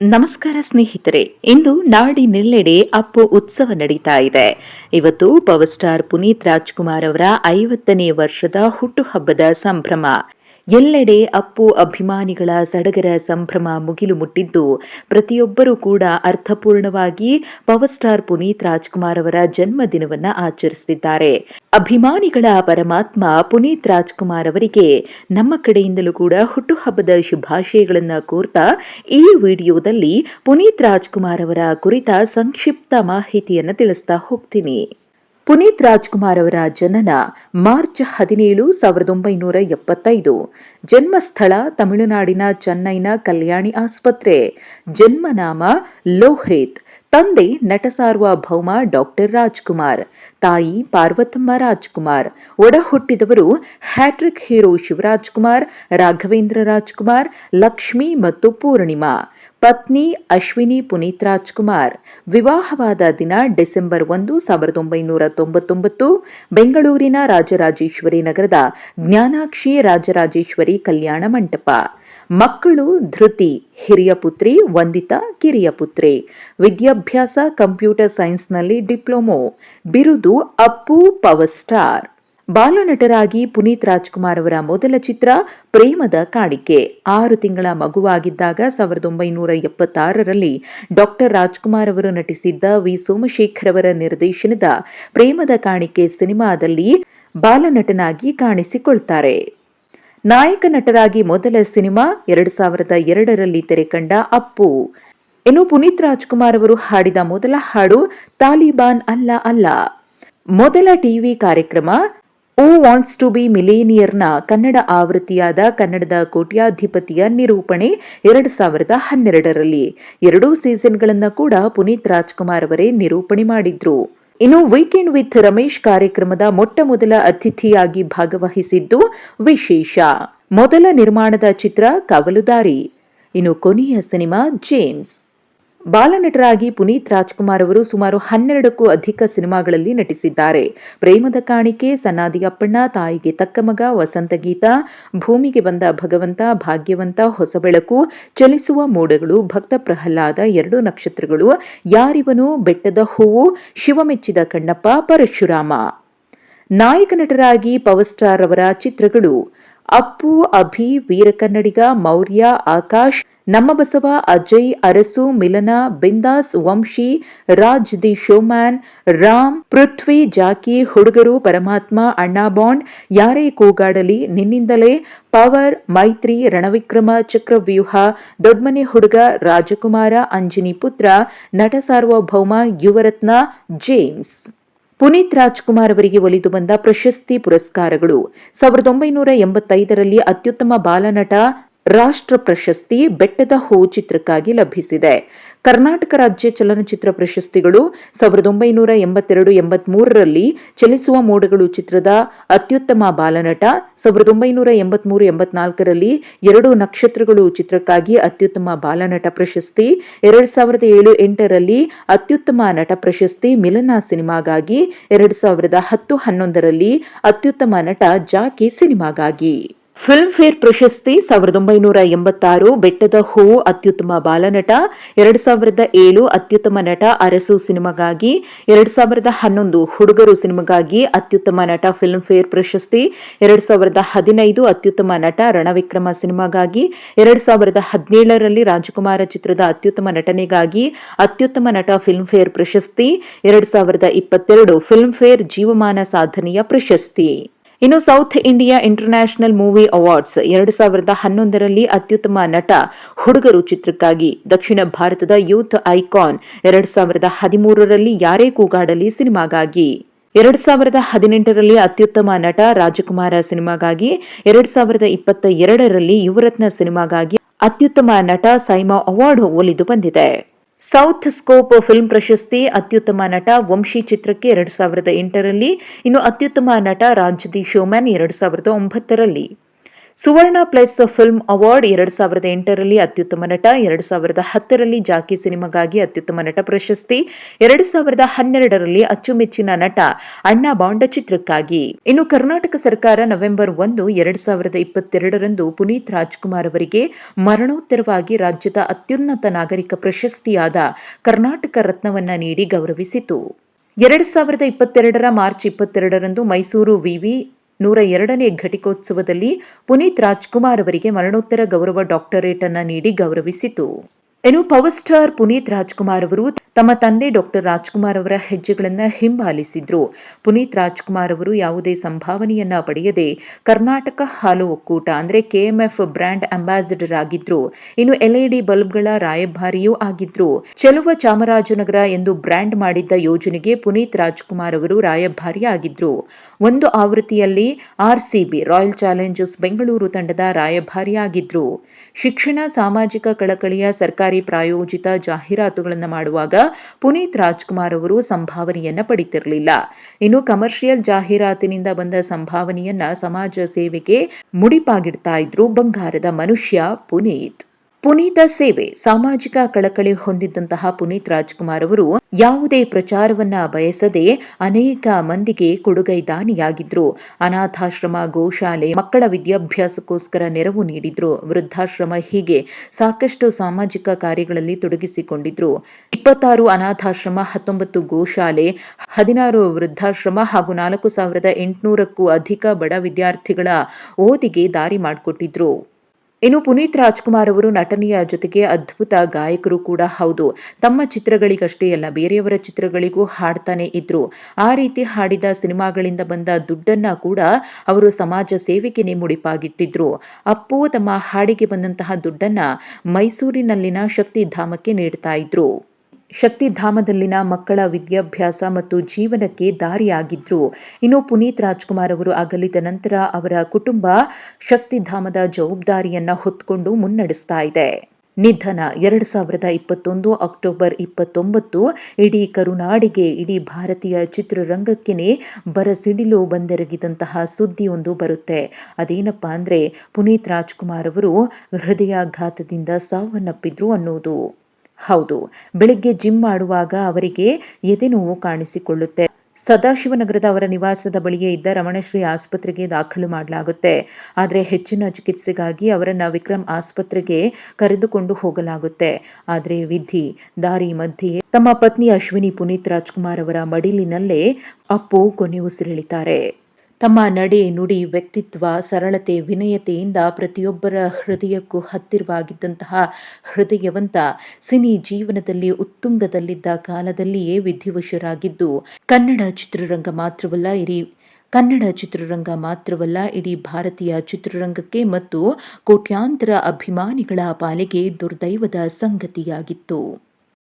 ನಮಸ್ಕಾರ ಸ್ನೇಹಿತರೆ, ಇಂದು ನಾಡಿನೆಲ್ಲೆಡೆ ಅಪ್ಪು ಉತ್ಸವ ನಡೀತಾ ಇದೆ. ಇವತ್ತು ಪವರ್ ಸ್ಟಾರ್ ಪುನೀತ್ ರಾಜ್ಕುಮಾರ್ ಅವರ ಐವತ್ತನೇ ವರ್ಷದ ಹುಟ್ಟುಹಬ್ಬದ ಸಂಭ್ರಮ. ಎಲ್ಲೆಡೆ ಅಪ್ಪು ಅಭಿಮಾನಿಗಳ ಸಡಗರ ಸಂಭ್ರಮ ಮುಗಿಲು ಮುಟ್ಟಿದ್ದು ಪ್ರತಿಯೊಬ್ಬರೂ ಕೂಡ ಅರ್ಥಪೂರ್ಣವಾಗಿ ಪವರ್ ಸ್ಟಾರ್ ಪುನೀತ್ ರಾಜ್ಕುಮಾರ್ ಅವರ ಜನ್ಮದಿನವನ್ನ ಆಚರಿಸುತ್ತಿದ್ದಾರೆ ಅಭಿಮಾನಿಗಳ ಪರಮಾತ್ಮ ಪುನೀತ್ ರಾಜ್ಕುಮಾರ್ ಅವರಿಗೆ ನಮ್ಮ ಕಡೆಯಿಂದಲೂ ಕೂಡ ಹುಟ್ಟುಹಬ್ಬದ ಶುಭಾಶಯಗಳನ್ನು ಕೋರ್ತಾ, ಈ ವಿಡಿಯೋದಲ್ಲಿ ಪುನೀತ್ ರಾಜ್ಕುಮಾರ್ ಅವರ ಕುರಿತ ಸಂಕ್ಷಿಪ್ತ ಮಾಹಿತಿಯನ್ನು ತಿಳಿಸ್ತಾ ಹೋಗ್ತೀನಿ. ಪುನೀತ್ ರಾಜ್ಕುಮಾರ್ ಅವರ ಜನನ ಮಾರ್ಚ್ ಹದಿನೇಳು, ಸಾವಿರದ ಒಂಬೈನೂರ ಎಪ್ಪತ್ತೈದು. ಜನ್ಮಸ್ಥಳ ತಮಿಳುನಾಡಿನ ಚೆನ್ನೈನ ಕಲ್ಯಾಣಿ ಆಸ್ಪತ್ರೆ. ಜನ್ಮನಾಮ ಲೋಹಿತ್. ತಂದೆ ನಟ ಸಾರ್ವಭೌಮ ಡಾಕ್ಟರ್ ರಾಜ್ಕುಮಾರ್. ತಾಯಿ ಪಾರ್ವತಮ್ಮ ರಾಜ್ಕುಮಾರ್. ಒಡ ಹುಟ್ಟಿದವರು ಹ್ಯಾಟ್ರಿಕ್ ಹೀರೋ ಶಿವರಾಜ್ ಕುಮಾರ್ ರಾಘವೇಂದ್ರ ರಾಜ್ಕುಮಾರ್, ಲಕ್ಷ್ಮಿ ಮತ್ತು ಪೂರ್ಣಿಮಾ. ಪತ್ನಿ ಅಶ್ವಿನಿ ಪುನೀತ್ ರಾಜ್ಕುಮಾರ್. ವಿವಾಹವಾದ ದಿನ ಡಿಸೆಂಬರ್ ಒಂದು, ಸಾವಿರದ ಒಂಬೈನೂರ ತೊಂಬತ್ತೊಂಬತ್ತು, ಬೆಂಗಳೂರಿನ ರಾಜರಾಜೇಶ್ವರಿ ನಗರದ ಜ್ಞಾನಾಕ್ಷಿ ರಾಜರಾಜೇಶ್ವರಿ ಕಲ್ಯಾಣ ಮಂಟಪ. ಮಕ್ಕಳು ಧೃತಿ, ಹಿರಿಯ ಪುತ್ರಿ ವಂದಿತಾ, ಕಿರಿಯ ಪುತ್ರಿ. ವಿದ್ಯಾಭ್ಯಾಸ, ಕಂಪ್ಯೂಟರ್ ಸೈನ್ಸ್ನಲ್ಲಿ ಡಿಪ್ಲೊಮೊ. ಬಿರುದು ಅಪ್ಪು, ಪವರ್ ಸ್ಟಾರ್. ಬಾಲನಟರಾಗಿ ಪುನೀತ್ ರಾಜ್ಕುಮಾರ್ ಅವರ ಮೊದಲ ಚಿತ್ರ ಪ್ರೇಮದ ಕಾಣಿಕೆ. ಆರು ತಿಂಗಳ ಮಗುವಾಗಿದ್ದಾಗ ಸಾವಿರದ ಒಂಬೈನೂರ ಎಪ್ಪತ್ತಾರರಲ್ಲಿ ಡಾಕ್ಟರ್ ರಾಜ್ಕುಮಾರ್ ಅವರು ನಟಿಸಿದ್ದ ವಿ. ಸೋಮಶೇಖರ್ ಅವರ ನಿರ್ದೇಶನದ ಪ್ರೇಮದ ಕಾಣಿಕೆ ಸಿನಿಮಾದಲ್ಲಿ ಬಾಲನಟನಾಗಿ ಕಾಣಿಸಿಕೊಳ್ತಾರೆ. ನಾಯಕ ನಟರಾಗಿ ಮೊದಲ ಸಿನಿಮಾ ಎರಡು ಸಾವಿರದ ಎರಡರಲ್ಲಿ ತೆರೆಕಂಡ ಅಪ್ಪು. ಇನ್ನು ಪುನೀತ್ ರಾಜ್ಕುಮಾರ್ ಅವರು ಹಾಡಿದ ಮೊದಲ ಹಾಡು ತಾಲಿಬಾನ್ ಅಲ್ಲ ಅಲ್ಲ. ಮೊದಲ ಟಿವಿ ಕಾರ್ಯಕ್ರಮ ಓ ವಾಂಟ್ಸ್ ಟು ಬಿ ಮಿಲೇನಿಯರ್ನ ಕನ್ನಡ ಆವೃತ್ತಿಯಾದ ಕನ್ನಡದ ಕೋಟ್ಯಾಧಿಪತಿಯ ನಿರೂಪಣೆ ಎರಡು ಸಾವಿರದ ಹನ್ನೆರಡರಲ್ಲಿ. ಎರಡೂ ಸೀಸನ್ಗಳನ್ನು ಕೂಡ ಪುನೀತ್ ರಾಜ್ಕುಮಾರ್ ಅವರೇ ನಿರೂಪಣೆ ಮಾಡಿದ್ರು. ಇನ್ನು ವೀಕೆಂಡ್ ವಿತ್ ರಮೇಶ್ ಕಾರ್ಯಕ್ರಮದ ಮೊಟ್ಟ ಮೊದಲ ಅತಿಥಿಯಾಗಿ ಭಾಗವಹಿಸಿದ್ದು ವಿಶೇಷ. ಮೊದಲ ನಿರ್ಮಾಣದ ಚಿತ್ರ ಕವಲುದಾರಿ. ಇನ್ನು ಕೊನೆಯ ಸಿನಿಮಾ ಜೇಮ್ಸ್ ಬಾಲನಟರಾಗಿ ಪುನೀತ್ ರಾಜ್ಕುಮಾರ್ ಅವರು ಸುಮಾರು ಹನ್ನೆರಡಕ್ಕೂ ಅಧಿಕ ಸಿನಿಮಾಗಳಲ್ಲಿ ನಟಿಸಿದ್ದಾರೆ. ಪ್ರೇಮದ ಕಾಣಿಕೆ, ಸನಾದಿ ಅಪ್ಪಣ್ಣ, ತಾಯಿಗೆ ತಕ್ಕ ಮಗ, ವಸಂತ ಗೀತ, ಭೂಮಿಗೆ ಬಂದ ಭಗವಂತ, ಭಾಗ್ಯವಂತ, ಹೊಸ ಬೆಳಕು, ಚಲಿಸುವ ಮೋಡಗಳು, ಭಕ್ತ ಪ್ರಹ್ಲಾದ ಎರಡು ನಕ್ಷತ್ರಗಳು, ಯಾರಿವನು ಬೆಟ್ಟದ ಹೂವು ಶಿವಮೆಚ್ಚಿದ ಕಣ್ಣಪ್ಪ, ಪರಶುರಾಮ. ನಾಯಕ ನಟರಾಗಿ ಪವರ್ ಸ್ಟಾರ್ ಅವರ ಚಿತ್ರಗಳು. ಅಪ್ಪು, ಅಭಿ ವೀರಕನ್ನಡಿಗ ಮೌರ್ಯ, ಆಕಾಶ್, ನಮ್ಮ Basava, Ajay, Arasu, Milana, Bindaas, Vamshi, Raj the showman, Ram, Prithvi, Jackie, Hudugaru, Paramathma, Anna bond, ಯಾರೇ ಕೂಗಾಡಲಿ, ನಿನ್ನಿಂದಲೇ, ಪವರ್, ಮೈತ್ರಿ, ರಣವಿಕ್ರಮ, ಚಕ್ರವ್ಯೂಹ, ದೊಡ್ಮನೆ ಹುಡುಗ, ರಾಜಕುಮಾರ, ಅಂಜಿನಿ ಪುತ್ರ, ನಟ ಸಾರ್ವಭೌಮ, ಯುವರತ್ನ, ಜೇಮ್ಸ್. ಪುನೀತ್ ರಾಜ್ಕುಮಾರ್ ಅವರಿಗೆ ಒಲಿದು ಬಂದ ಪ್ರಶಸ್ತಿ ಪುರಸ್ಕಾರಗಳು. ಸಾವಿರದ ಒಂಬೈನೂರ ಎಂಬತ್ತೈದರಲ್ಲಿ ಅತ್ಯುತ್ತಮ ಬಾಲನಟ ರಾಷ್ಟ್ರ ಪ್ರಶಸ್ತಿ ಬೆಟ್ಟದ ಹೂ ಚಿತ್ರಕ್ಕಾಗಿ ಲಭಿಸಿದೆ. ಕರ್ನಾಟಕ ರಾಜ್ಯ ಚಲನಚಿತ್ರ ಪ್ರಶಸ್ತಿಗಳು ಸಾವಿರದ ಒಂಬೈನೂರ ಎಂಬತ್ತೆರಡು ಎಂಬತ್ಮೂರರಲ್ಲಿ ಚಲಿಸುವ ಮೋಡಗಳು ಚಿತ್ರದ ಅತ್ಯುತ್ತಮ ಬಾಲನಟ, ಸಾವಿರದ ಒಂಬೈನೂರ ಎಂಬತ್ಮೂರು ಎಂಬತ್ನಾಲ್ಕರಲ್ಲಿ ಎರಡು ನಕ್ಷತ್ರಗಳು ಚಿತ್ರಕ್ಕಾಗಿ ಅತ್ಯುತ್ತಮ ಬಾಲನಟ ಪ್ರಶಸ್ತಿ, ಎರಡು ಸಾವಿರದ ಏಳು ಎಂಟರಲ್ಲಿ ಅತ್ಯುತ್ತಮ ನಟ ಪ್ರಶಸ್ತಿ ಮಿಲನ ಸಿನಿಮಾಗಾಗಿ, ಎರಡು ಸಾವಿರದ ಹತ್ತು ಹನ್ನೊಂದರಲ್ಲಿ ಅತ್ಯುತ್ತಮ ನಟ ಜಾಕಿ ಸಿನಿಮಾಗಾಗಿ. ಫಿಲ್ಮ್ ಫೇರ್ ಪ್ರಶಸ್ತಿ ಸಾವಿರದ ಒಂಬೈನೂರ ಎಂಬತ್ತಾರು, ಬೆಟ್ಟದ ಹೂ ಅತ್ಯುತ್ತಮ ಬಾಲನಟ, ಎರಡು ಸಾವಿರದ ಏಳು ಅತ್ಯುತ್ತಮ ನಟ ಅರಸು ಸಿನಿಮಾಗಾಗಿ, ಎರಡು ಸಾವಿರದ ಹನ್ನೊಂದು ಹುಡುಗರು ಸಿನಿಮಾಗಾಗಿ ಅತ್ಯುತ್ತಮ ನಟ ಫಿಲ್ಮ್ ಫೇರ್ ಪ್ರಶಸ್ತಿ ಎರಡು ಸಾವಿರದ ಹದಿನೈದು ಅತ್ಯುತ್ತಮ ನಟ ರಣವಿಕ್ರಮ ಸಿನಿಮಾಗಾಗಿ, ಎರಡು ಸಾವಿರದ ಹದಿನೇಳರಲ್ಲಿ ರಾಜಕುಮಾರ ಚಿತ್ರದ ಅತ್ಯುತ್ತಮ ನಟನೆಗಾಗಿ ಅತ್ಯುತ್ತಮ ನಟ ಫಿಲ್ಮ್ ಫೇರ್ ಪ್ರಶಸ್ತಿ ಎರಡು ಸಾವಿರದ ಇಪ್ಪತ್ತೆರಡು ಫಿಲ್ಮ್ ಫೇರ್ ಜೀವಮಾನ ಸಾಧನೆಯ ಪ್ರಶಸ್ತಿ ಇನ್ನು South India International movie awards ಎರಡು ಸಾವಿರದ ಹನ್ನೊಂದರಲ್ಲಿ ಅತ್ಯುತ್ತಮ ನಟ, ಹುಡುಗರು ಚಿತ್ರಕ್ಕಾಗಿ. ದಕ್ಷಿಣ ಭಾರತದ ಯೂತ್ ಐಕಾನ್ ಎರಡು ಸಾವಿರದ ಹದಿಮೂರರಲ್ಲಿ ಯಾರೇ ಕೂಗಾಡಲಿ ಸಿನಿಮಾಗಾಗಿ. ಎರಡು ಸಾವಿರದ ಹದಿನೆಂಟರಲ್ಲಿ ಅತ್ಯುತ್ತಮ ನಟ ರಾಜಕುಮಾರ ಸಿನಿಮಾಗಾಗಿ, ಎರಡು ಸಾವಿರದ ಇಪ್ಪತ್ತ ಎರಡರಲ್ಲಿ ಯುವರತ್ನ ಸಿನಿಮಾಗಾಗಿ ಅತ್ಯುತ್ತಮ ನಟ ಸೈಮಾ ಅವಾರ್ಡ್ ಒಲಿದು ಬಂದಿದೆ. ಸೌತ್ ಸ್ಕೋಪ್ ಫಿಲ್ಮ್ ಪ್ರಶಸ್ತಿ ಅತ್ಯುತ್ತಮ ನಟ ವಂಶಿ ಚಿತ್ರಕ್ಕೆ ಎರಡು ಸಾವಿರದ ಎಂಟರಲ್ಲಿ, ಇನ್ನು ಅತ್ಯುತ್ತಮ ನಟ ರಾಜ್ ದಿ ಶೋಮ್ಯಾನ್ ಎರಡು ಸಾವಿರದ ಒಂಬತ್ತರಲ್ಲಿ. ಸುವರ್ಣ ಪ್ಲಸ್ ಫಿಲ್ಮ್ ಅವಾರ್ಡ್ ಎರಡ್ ಸಾವಿರದ ಎಂಟರಲ್ಲಿ ಅತ್ಯುತ್ತಮ ನಟ, ಎರಡು ಸಾವಿರದ ಹತ್ತರಲ್ಲಿ ಜಾಕಿ ಸಿನಿಮಾಗಾಗಿ ಅತ್ಯುತ್ತಮ ನಟ ಪ್ರಶಸ್ತಿ, ಎರಡು ಸಾವಿರದ ಹನ್ನೆರಡರಲ್ಲಿ ಅಚ್ಚುಮೆಚ್ಚಿನ ನಟ ಅಣ್ಣ ಬಾಂಡ ಚಿತ್ರಕ್ಕಾಗಿ. ಇನ್ನು ಕರ್ನಾಟಕ ಸರ್ಕಾರ ನವೆಂಬರ್ ಒಂದು, ಎರಡು ಸಾವಿರದ ಇಪ್ಪತ್ತೆರಡರಂದು ಪುನೀತ್ ರಾಜ್ಕುಮಾರ್ ಅವರಿಗೆ ಮರಣೋತ್ತರವಾಗಿ ರಾಜ್ಯದ ಅತ್ಯುನ್ನತ ನಾಗರಿಕ ಪ್ರಶಸ್ತಿಯಾದ ಕರ್ನಾಟಕ ರತ್ನವನ್ನ ನೀಡಿ ಗೌರವಿಸಿತು. ಎರಡು ಸಾವಿರದ ಇಪ್ಪತ್ತೆರಡರ ಮಾರ್ಚ್ ಇಪ್ಪತ್ತೆರಡರಂದು ಮೈಸೂರು ವಿವಿ ನೂರ ಎರಡನೇ ಘಟಿಕೋತ್ಸವದಲ್ಲಿ ಪುನೀತ್ ರಾಜ್ಕುಮಾರ್ ಅವರಿಗೆ ಮರಣೋತ್ತರ ಗೌರವ ಡಾಕ್ಟರೇಟ್ ಅನ್ನು ನೀಡಿ ಗೌರವಿಸಿತು. ಇನ್ನು ಪವರ್ ಸ್ಟಾರ್ ಪುನೀತ್ ರಾಜ್ಕುಮಾರ್ ಅವರು ತಮ್ಮ ತಂದೆ ಡಾಕ್ಟರ್ ರಾಜ್ಕುಮಾರ್ ಅವರ ಹೆಜ್ಜೆಗಳನ್ನು ಹಿಂಬಾಲಿಸಿದ್ರು. ಪುನೀತ್ ರಾಜ್ಕುಮಾರ್ ಅವರು ಯಾವುದೇ ಸಂಭಾವನೆಯನ್ನ ಪಡೆಯದೆ ಕರ್ನಾಟಕ ಹಾಲು ಒಕ್ಕೂಟ, ಅಂದ್ರೆ ಕೆಎಂಎಫ್ ಬ್ರ್ಯಾಂಡ್ ಅಂಬಾಸಿಡರ್ ಆಗಿದ್ರು. ಇನ್ನು ಎಲ್ಇಡಿ ಬಲ್ಬ್ಗಳ ರಾಯಭಾರಿಯೂ ಆಗಿದ್ರು. ಚೆಲುವ ಚಾಮರಾಜನಗರ ಎಂದು ಬ್ರ್ಯಾಂಡ್ ಮಾಡಿದ್ದ ಯೋಜನೆಗೆ ಪುನೀತ್ ರಾಜ್ಕುಮಾರ್ ಅವರು ರಾಯಭಾರಿ ಆಗಿದ್ರು ಒಂದು ಆವೃತ್ತಿಯಲ್ಲಿ ಆರ್ಸಿಬಿ ರಾಯಲ್ ಚಾಲೆಂಜರ್ಸ್ ಬೆಂಗಳೂರು ತಂಡದ ರಾಯಭಾರಿಯಾಗಿದ್ರು. ಶಿಕ್ಷಣ, ಸಾಮಾಜಿಕ ಕಳಕಳಿಯ ಸರ್ಕಾರಿ ಪ್ರಾಯೋಜಿತ ಜಾಹೀರಾತುಗಳನ್ನು ಮಾಡುವಾಗ ಪುನೀತ್ ರಾಜ್ಕುಮಾರ್ ಅವರು ಸಂಭಾವನೆಯನ್ನ ಪಡಿತಿರಲಿಲ್ಲ. ಇನ್ನು ಕಮರ್ಷಿಯಲ್ ಜಾಹೀರಾತಿನಿಂದ ಬಂದ ಸಂಭಾವನೆಯನ್ನ ಸಮಾಜ ಸೇವೆಗೆ ಮುಡಿಪಾಗಿಡ್ತಾ ಇದ್ರು ಬಂಗಾರದ ಮನುಷ್ಯ ಪುನೀತ್. ಪುನೀತ ಸೇವೆ ಸಾಮಾಜಿಕ ಕಳಕಳಿ ಹೊಂದಿದ್ದಂತಹ ಪುನೀತ್ ರಾಜ್ಕುಮಾರ್ ಅವರು ಯಾವುದೇ ಪ್ರಚಾರವನ್ನ ಬಯಸದೆ ಅನೇಕ ಮಂದಿಗೆ ಕೊಡುಗೈ ದಾನಿಯಾಗಿದ್ರು. ಅನಾಥಾಶ್ರಮ, ಗೋಶಾಲೆ, ಮಕ್ಕಳ ವಿದ್ಯಾಭ್ಯಾಸಕ್ಕೋಸ್ಕರ ನೆರವು ನೀಡಿದ್ರು. ವೃದ್ಧಾಶ್ರಮ ಹೀಗೆ ಸಾಕಷ್ಟು ಸಾಮಾಜಿಕ ಕಾರ್ಯಗಳಲ್ಲಿ ತೊಡಗಿಸಿಕೊಂಡಿದ್ರು. ಇಪ್ಪತ್ತಾರು ಅನಾಥಾಶ್ರಮ, ಹತ್ತೊಂಬತ್ತು ಗೋಶಾಲೆ, ಹದಿನಾರು ವೃದ್ಧಾಶ್ರಮ ಹಾಗೂ ನಾಲ್ಕು ಸಾವಿರದ ಎಂಟುನೂರಕ್ಕೂ ಅಧಿಕ ಬಡ ವಿದ್ಯಾರ್ಥಿಗಳ ಓದಿಗೆ ದಾರಿ ಮಾಡಿಕೊಟ್ಟಿದ್ರು. ಇನ್ನು ಪುನೀತ್ ರಾಜ್ಕುಮಾರ್ ಅವರು ನಟನೆಯ ಜೊತೆಗೆ ಅದ್ಭುತ ಗಾಯಕರು ಕೂಡ ಹೌದು. ತಮ್ಮ ಚಿತ್ರಗಳಿಗಷ್ಟೇ ಅಲ್ಲ, ಬೇರೆಯವರ ಚಿತ್ರಗಳಿಗೂ ಹಾಡ್ತಾನೆ ಇದ್ರು. ಆ ರೀತಿ ಹಾಡಿದ ಸಿನಿಮಾಗಳಿಂದ ಬಂದ ದುಡ್ಡನ್ನ ಕೂಡ ಅವರು ಸಮಾಜ ಸೇವೆಗೆ ಮುಡಿಪಾಗಿಟ್ಟಿದ್ರು. ಅಪ್ಪು ತಮ್ಮ ಹಾಡಿಗೆ ಬಂದಂತಹ ದುಡ್ಡನ್ನ ಮೈಸೂರಿನಲ್ಲಿನ ಶಕ್ತಿಧಾಮಕ್ಕೆ ನೀಡ್ತಾ ಇದ್ರು. ಶಕ್ತಿಧಾಮದಲ್ಲಿನ ಮಕ್ಕಳ ವಿದ್ಯಾಭ್ಯಾಸ ಮತ್ತು ಜೀವನಕ್ಕೆ ದಾರಿಯಾಗಿದ್ರು. ಇನ್ನು ಪುನೀತ್ ರಾಜ್ಕುಮಾರ್ ಅವರು ಅಗಲಿದ ನಂತರ ಅವರ ಕುಟುಂಬ ಶಕ್ತಿಧಾಮದ ಜವಾಬ್ದಾರಿಯನ್ನ ಹೊತ್ಕೊಂಡು ಮುನ್ನಡೆಸ್ತಾ ಇದೆ. ನಿಧನ ಎರಡು ಸಾವಿರದ ಇಪ್ಪತ್ತೊಂದು ಅಕ್ಟೋಬರ್ ಇಪ್ಪತ್ತೊಂಬತ್ತು, ಇಡೀ ಕರುನಾಡಿಗೆ, ಇಡೀ ಭಾರತೀಯ ಚಿತ್ರರಂಗಕ್ಕೇನೆ ಬರಸಿಡಿಲು ಬಂದೆರಗಿದಂತಹ ಸುದ್ದಿಯೊಂದು ಬರುತ್ತೆ. ಅದೇನಪ್ಪ ಅಂದರೆ ಪುನೀತ್ ರಾಜ್ಕುಮಾರ್ ಅವರು ಹೃದಯಾಘಾತದಿಂದ ಸಾವನ್ನಪ್ಪಿದ್ರು ಅನ್ನೋದು. ಹೌದು, ಬೆಳಿಗ್ಗೆ ಜಿಮ್ ಮಾಡುವಾಗ ಅವರಿಗೆ ಎದೆನೋವು ಕಾಣಿಸಿಕೊಳ್ಳುತ್ತೆ. ಸದಾಶಿವನಗರದ ಅವರ ನಿವಾಸದ ಬಳಿಯೇ ಇದ್ದ ರಮಣಶ್ರೀ ಆಸ್ಪತ್ರೆಗೆ ದಾಖಲು ಮಾಡಲಾಗುತ್ತೆ. ಆದರೆ ಹೆಚ್ಚಿನ ಚಿಕಿತ್ಸೆಗಾಗಿ ಅವರನ್ನ ವಿಕ್ರಮ್ ಆಸ್ಪತ್ರೆಗೆ ಕರೆದುಕೊಂಡು ಹೋಗಲಾಗುತ್ತೆ. ಆದರೆ ವಿಧಿ, ದಾರಿ ಮಧ್ಯೆ ತಮ್ಮ ಪತ್ನಿ ಅಶ್ವಿನಿ ಪುನೀತ್ ರಾಜ್ಕುಮಾರ್ ಅವರ ಮಡಿಲಿನಲ್ಲೇ ಅಪ್ಪು ಕೊನೆ ಉಸಿರೆಳಿತಾರೆ ತಮ್ಮ ನಡೆ ನುಡಿ ವ್ಯಕ್ತಿತ್ವ, ಸರಳತೆ, ವಿನಯತೆಯಿಂದ ಪ್ರತಿಯೊಬ್ಬರ ಹೃದಯಕ್ಕೂ ಹತ್ತಿರವಾಗಿದ್ದಂತಹ ಹೃದಯವಂತ ಸಿನಿ ಜೀವನದಲ್ಲಿ ಉತ್ತುಂಗದಲ್ಲಿದ್ದ ಕಾಲದಲ್ಲಿಯೇ ವಿಧಿವಶರಾಗಿದ್ದು, ಕನ್ನಡ ಚಿತ್ರರಂಗ ಮಾತ್ರವಲ್ಲ, ಇಡೀ ಕನ್ನಡ ಚಿತ್ರರಂಗ ಮಾತ್ರವಲ್ಲ, ಇಡೀ ಭಾರತೀಯ ಚಿತ್ರರಂಗಕ್ಕೆ ಮತ್ತು ಕೋಟ್ಯಾಂತರ ಅಭಿಮಾನಿಗಳ ಪಾಲಿಗೆ ದುರ್ದೈವದ ಸಂಗತಿಯಾಗಿತ್ತು.